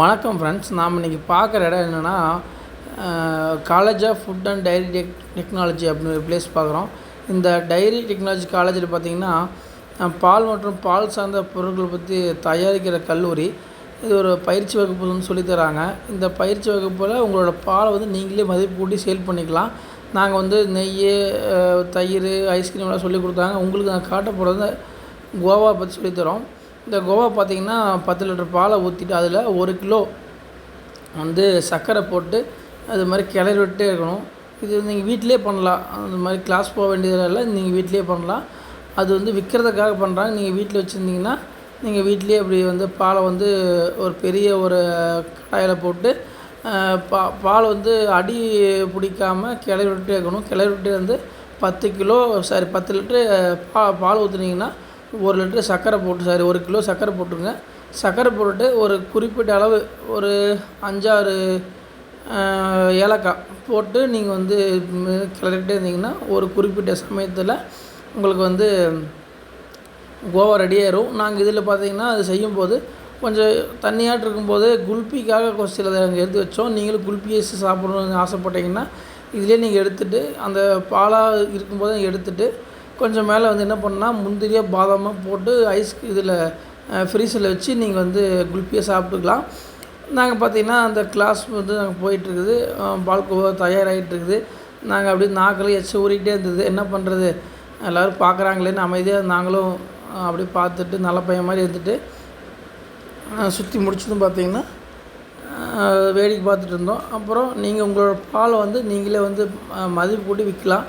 வணக்கம் ஃப்ரெண்ட்ஸ் நாம் இன்றைக்கி பார்க்குற இடம் என்னென்னா college of food and dairy tech technology அப்படின்னு ஒரு பிளேஸ் பார்க்குறோம். இந்த டைரி டெக்னாலஜி காலேஜில் பார்த்திங்கன்னா பால் மற்றும் பால் சார்ந்த பொருட்கள் பற்றி தயாரிக்கிற கல்லூரி. இது ஒரு பயிற்சி வகுப்பு வந்து சொல்லித் தராங்க. இந்த பயிற்சி வகுப்பில் உங்களோட பாலை வந்து நீங்களே மதிப்பு கூட்டி சேல் பண்ணிக்கலாம். நாங்கள் வந்து நெய் தயிர் ஐஸ்கிரீம்லாம் சொல்லி கொடுத்தாங்க. உங்களுக்கு நான் காட்ட போகிறது கோவா பற்றி சொல்லித்தரோம் இந்த கோவா பார்த்திங்கன்னா பத்து லிட்டர் பாலை ஊற்றிட்டு அதில் ஒரு கிலோ வந்து சர்க்கரை போட்டு அது மாதிரி கிளறி விட்டே இருக்கணும். இது நீங்கள் வீட்டிலே பண்ணலாம். அந்த மாதிரி கிளாஸ் போக வேண்டியதில்லை நீங்கள் வீட்டிலே பண்ணலாம். அது வந்து விற்கிறதுக்காக பண்ணுறாங்க. நீங்கள் வீட்டில் வச்சுருந்தீங்கன்னா நீங்கள் வீட்டிலே அப்படி வந்து பாலை வந்து ஒரு பெரிய ஒரு கடாயில் போட்டு பா பால் வந்து அடி பிடிக்காமல் கிளறி விட்டுட்டே இருக்கணும். கிளறி விட்டு வந்து பத்து கிலோ சாரி பத்து லிட்ரு பா பால் ஊற்றுனீங்கன்னா ஒரு லிட்டரு சர்க்கரை போட்டு சாரி ஒரு கிலோ சர்க்கரை போட்டுருங்க. சர்க்கரை போட்டுட்டு ஒரு குறிப்பிட்ட அளவு ஒரு அஞ்சாறு ஏலக்காய் போட்டு நீங்கள் வந்து கிளறிட்டே இருந்தீங்கன்னா ஒரு குறிப்பிட்ட சமயத்தில் உங்களுக்கு வந்து கோவா ரெடி ஆயிரும். நாங்கள் இதில் பார்த்தீங்கன்னா அது செய்யும்போது கொஞ்சம் தண்ணியாட்டு இருக்கும்போது குல்பிக்காக கொஞ்சம் சிலதை நாங்கள் எடுத்து வச்சோம். நீங்களும் குல்பி ஐஸ் சாப்பிடணும்னு ஆசைப்பட்டீங்கன்னா இதிலே நீங்கள் எடுத்துகிட்டு அந்த பாலாக இருக்கும்போது எடுத்துகிட்டு கொஞ்சம் மேலே வந்து என்ன பண்ணால் முந்திரியாக பாதாமாக போட்டு ஐஸ் இதில் ஃப்ரீசரில் வச்சு நீங்கள் வந்து குல்பியாக சாப்பிட்டுக்கலாம். நாங்கள் பார்த்தீங்கன்னா அந்த கிளாஸ் வந்து நாங்கள் போயிட்டுருக்குது. பால்கோவா தயாராகிட்டு இருக்குது நாங்கள் அப்படியே நாக்கில் எச்சு ஊறிக்கிட்டே இருந்தது. என்ன பண்ணுறது எல்லோரும் பார்க்குறாங்களேன்னு அமைதியாக நாங்களும் அப்படியே பார்த்துட்டு நல்ல பையன் மாதிரி இருந்துட்டு சுற்றி முடிச்சதும் பார்த்தீங்கன்னா வேடிக்கை பார்த்துட்டு இருந்தோம். அப்புறம் நீங்கள் உங்களோட பாலை வந்து நீங்களே வந்து மதிப்பு கூட்டி விற்கலாம்.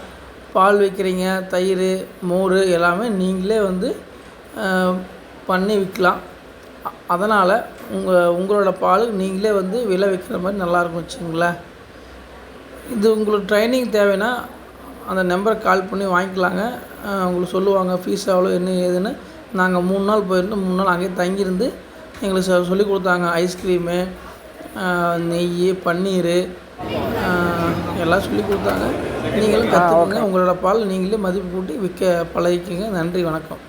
பால் விற்கிறீங்க தயிர் மோர் எல்லாமே நீங்களே வந்து பண்ணி விற்கலாம். அதனால் உங்கள் உங்களோட பால் நீங்களே வந்து விலை விற்கிற மாதிரி நல்லாயிருக்கும் வச்சுங்களேன் இது உங்களுக்கு ட்ரைனிங் தேவைன்னா அந்த நம்பருக்கு கால் பண்ணி வாங்கிக்கலாங்க. உங்களுக்கு சொல்லுவாங்க ஃபீஸ் எவ்வளோ என்ன ஏதுன்னு. நாங்கள் மூணு நாள் போயிருந்தோம் மூணு நாள் அங்கேயே தங்கியிருந்து எங்களுக்கு சொல்லி கொடுத்தாங்க ஐஸ்கிரீமு நெய் பன்னீர் எல்லாம் சொல்லி கொடுத்தாங்க. நீங்களும் கற்றுக்குங்க. உங்களோட பால் நீங்களே மதிப்பு கூட்டி விற்க பழகிக்கங்க. நன்றி வணக்கம்.